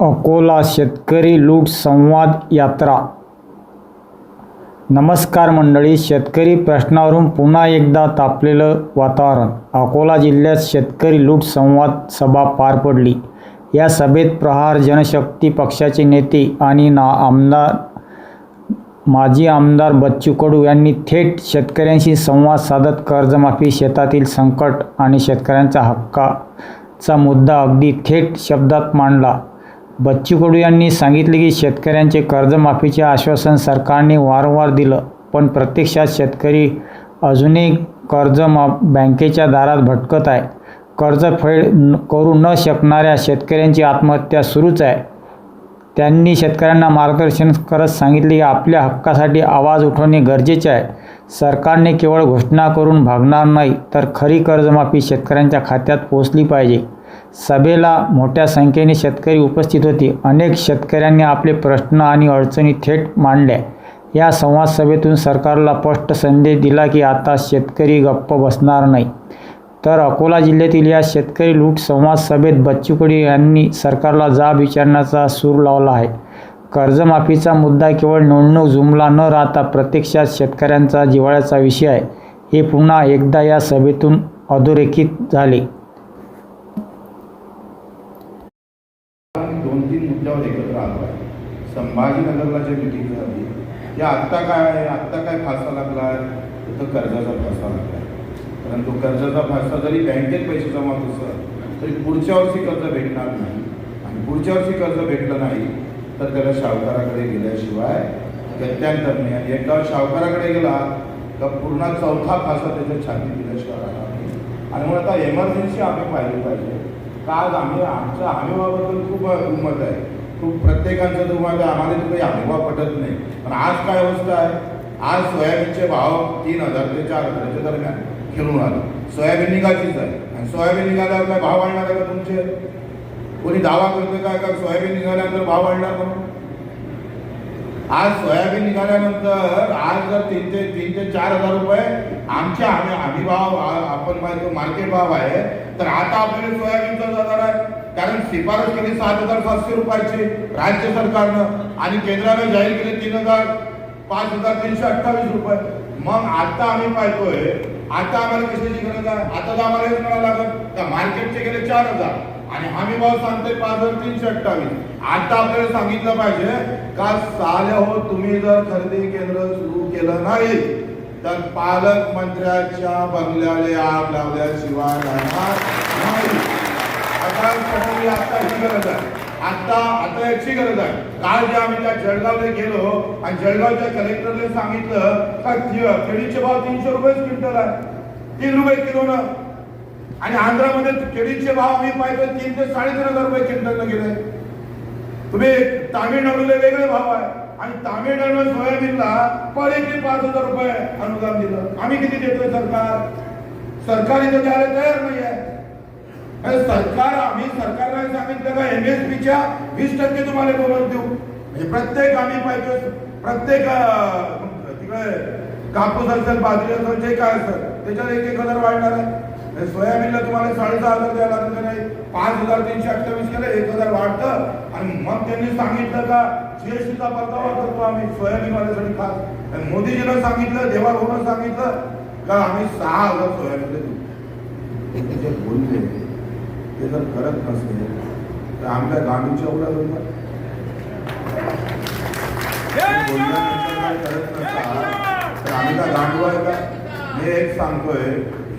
अकोला शेतकरी लूट संवाद यात्रा. नमस्कार मंडळी शेतकरी प्रश्नावरून पुन्हा एकदा तापलेलं वातावरण. अकोला जिल्ह्यात शेतकरी लूट संवाद सभा पार पडली. या सभेत प्रहार जनशक्ती पक्षाचे नेते आणि ना आमदार माजी आमदार बच्चू कडू यांनी थेट शेतकऱ्यांशी संवाद साधत कर्जमाफी शेतातील संकट आणि शेतकऱ्यांच्या हक्काचा मुद्दा अगदी थेट शब्दात मांडला. बच्चू कडू यांनी सांगितले की शेतकऱ्यांचे कर्जमाफीचे आश्वासन सरकारने वारंवार दिलं पण प्रत्यक्षात शेतकरी अजूनही कर्जमाफ बँकेच्या दारात भटकत आहे. कर्जफेड न- करू न शकणाऱ्या शेतकऱ्यांची आत्महत्या सुरूच आहे. त्यांनी शेतकऱ्यांना मार्गदर्शन करत सांगितले की आपल्या हक्कासाठी आवाज उठवणे गरजेचे आहे. सरकारने केवळ घोषणा करून भागणार नाही तर खरी कर्जमाफी शेतकऱ्यांच्या खात्यात पोचली पाहिजे. सभेला मोठ्या संख्येने शेतकरी उपस्थित होते. अनेक शेतकऱ्यांनी आपले प्रश्न आणि अडचणी थेट मांडल्या. या संवाद सभेतून सरकारला स्पष्ट संदेश दिला की आता शेतकरी गप्प बसणार नाही. तर अकोला जिल्ह्यातील या शेतकरी लूट संवाद सभेत बच्चू कडू यांनी सरकारला जाब विचारण्याचा सूर लावला आहे. कर्जमाफीचा मुद्दा केवळ नोंदणूक जुमला न राहता प्रत्यक्षात शेतकऱ्यांचा जिव्हाळ्याचा विषय आहे. हे पुन्हा एकदा या सभेतून अधोरेखित झाले आम्ही दोन तीन मुद्द्यावर एकत्र आलो आहे. संभाजीनगरला जे मिटिंग झाली या आत्ता काय आहे? आत्ता काय फासा लागला तर कर्जाचा फासा लागला आहे परंतु कर्जाचा फासा जरी बँकेत पैसे जमा असलं तरी पुढच्या वर्षी कर्ज भेटणार नाही. आणि पुढच्या वर्षी कर्ज भेटलं नाही तर त्याला सावकाराकडे गेल्याशिवाय गत्यांतर नाही आणि एकदा सावकाराकडे गेला तर पूर्ण चौथा फासा त्याच्या छाती दिल्याशिवाय राहणार नाही. आणि मग आता एमर्जन्सी आम्ही पाहिली पाहिजे. आज आम्ही आमच्या हमीबाबद्दल खूप उमत आहे. खूप प्रत्येकांचं तुम्हाला आम्हाला तर काही हमीबा पटत नाही. पण आज काय अवस्था आहे? आज सोयाबीनचे भाव तीन हजार ते चार हजाराच्या दरम्यान खेळून आले. सोयाबीन निघायचीच आहे. आणि सोयाबीन निघाल्यावर काय भाव वाढणार आहे का तुमचे? कोणी दावा करतो काय? का सोयाबीन निघाल्यानंतर भाव वाढणार म्हणून? आज सोयाबीन निघाल्यानंतर आज जर तीन ते तीन ते चार हजार रुपये आमच्या आम्ही अभिभाव आपण म्हणतो मार्केट भाव आहे. तर आता आपल्याला सोयाबीनचा जाणार आहे. कारण शिफारस केली सात हजार सातशे रुपयाची राज्य सरकारनं आणि केंद्राने जाहीर केले तीन हजार पाच हजार तीनशे अठ्ठावीस रुपये. मग आता आम्ही पाहतोय आता आम्हाला कशाची गरज आहे? आता तर आम्हाला हेच म्हणावं लागत मार्केटचे गेले चार हजार. आणि हमी भाव सांगते पाच हजार तीनशे अठ्ठावीस. आता आपल्याला सांगितलं पाहिजे का साल हो तुम्ही जर खरेदी केंद्र सुरू केलं नाही तर पालकमंत्र्याच्या बंगल्याने आग लावल्याशिवाय राहणार नाही. आता सगळी आता ही गरज आहे. आता आता याची गरज आहे. काल जे आम्ही त्या जळगावला गेलो आणि जळगावच्या कलेक्टरने सांगितलं का केळीचे भाव तीनशे रुपये क्विंटल आहे. तीन रुपये किलोनं आणि आंध्रामध्ये केळीचे भाव आम्ही पाहतो तीन ते साडेतीन हजार रुपये क्विंटलनं गेले. तुम्ही तामिळनाडूला वेगळे भाव आहे. आणि तामिळनाडू सोयाबीनला पर एकरी पाच हजार रुपये अनुदान दिलं. आम्ही किती देतोय सरकार? सरकार इथं द्यायला तयार नाही आहे. अरे सरकार आम्ही सरकारला सांगितलं का एमएसपीच्या वीस टक्के तुम्हाला बोनस देऊ. म्हणजे प्रत्येक आम्ही पाहिजे प्रत्येक तिकडे कापूस असेल बाजरी असेल जे काय असेल त्याच्यात एक एक हजार वाढणार आहे. सोयाबीनला तुम्हाला साडेसहा हजार द्यायला लागलं नाही? पाच हजार तीनशे अठ्ठावीस केलं एक हजार वाढतं. आणि मग त्यांनी सांगितलं का जीएसटीचा परतावा करतो आम्ही सोयाबीनवाल्यासाठी खास. आणि मोदीजीनं सांगितलं देवाभाऊनं सांगितलं का आम्ही सहा हजार सोयाबीन देतो ते जे बोलले ते जर करत नसले तर आमच्या गांधीच्या एवढा होईल बोलल्यानंतर करत तर आम्ही काय गांडू आहे का? मी एक सांगतोय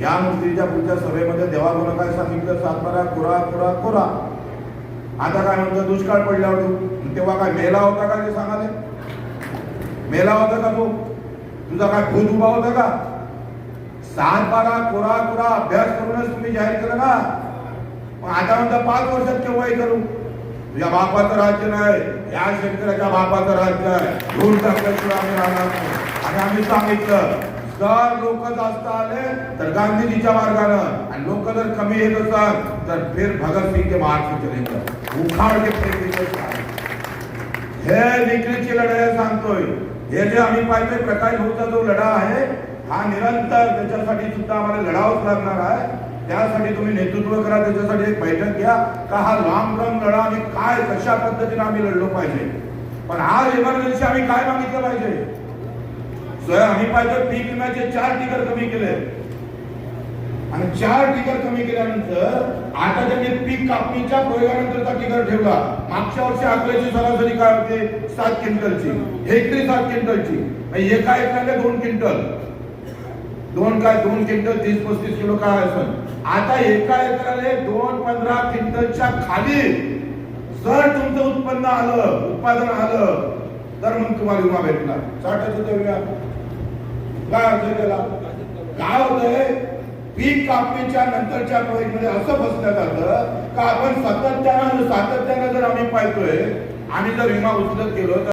या मूर्तीच्या पुढच्या सभेमध्ये देवाभाऊनं काय सांगितलं? सातबारा कोरा कोरा कोरा. आता काय म्हणतो? दुष्काळ पडल्यावर तेव्हा काय मेला होता का ते सांगाले? मेला होता का तू? तुझा काय भूत उभा होता का? सात बारा कोरा अभ्यास करूनच तुम्ही जाहीर केलं ना मग आता म्हणता पाच वर्षात केव्हाही करू? तुझ्या बापाचं राज्य नाही. या शेतकऱ्याच्या बापाचं राज्य आहे. धूळ टाकल्याशिवाय आम्ही राहणार आणि आम्ही सांगितलं जर लोक जास्त आले तर गांधीजीच्या मार्गानं. आणि लोक जर कमी येत असतात तर फिर भगत सिंग के मार्ग से चलेंगे. उखाड़ के फेंकेंगे हे विक्रीची लढाई सांगतोय. हे जे आम्ही पाहिजे प्रकाश भाऊचा जो लढा आहे हा निरंतर त्याच्यासाठी सुद्धा आम्हाला लढावंच लागणार आहे. त्यासाठी तुम्ही नेतृत्व करा त्याच्यासाठी एक बैठक घ्या. का हा लांब लांब लढा आम्ही काय कशा पद्धतीने आम्ही लढलो पाहिजे? पण आज इमर्जन्सी आम्ही काय मागितलं पाहिजे? आम्ही पाहिजे पीक विम्याचे चार टिकर कमी केले. आणि चार टिकर कमी केल्यानंतर आता त्यांनी पीक कापणीच्या प्रयोगानंतरचा टिकर ठेवला. मागच्या वर्षी आकड्याची सरासरी काय होते? सात क्विंटलची. हेक्टरी सात क्विंटलची. एका एकराला दोन क्विंटल. दोन काय? दोन क्विंटल तीस पस्तीस किलो काय असं आता एका एकराला दोन पंधरा क्विंटलच्या खाली जर तुमचं उत्पन्न आलं उत्पादन आलं तर मग तुम्हाला विमा भेटला साठाचं विमा. काय अर्थ आहे त्याला? काय होतंय? पीक कापणीच्या नंतरच्या मध्ये असं फसलं जातं का आपण सातत्यानं सातत्यानं जर आम्ही पाहतोय आम्ही जर विमा उचलत गेलो तर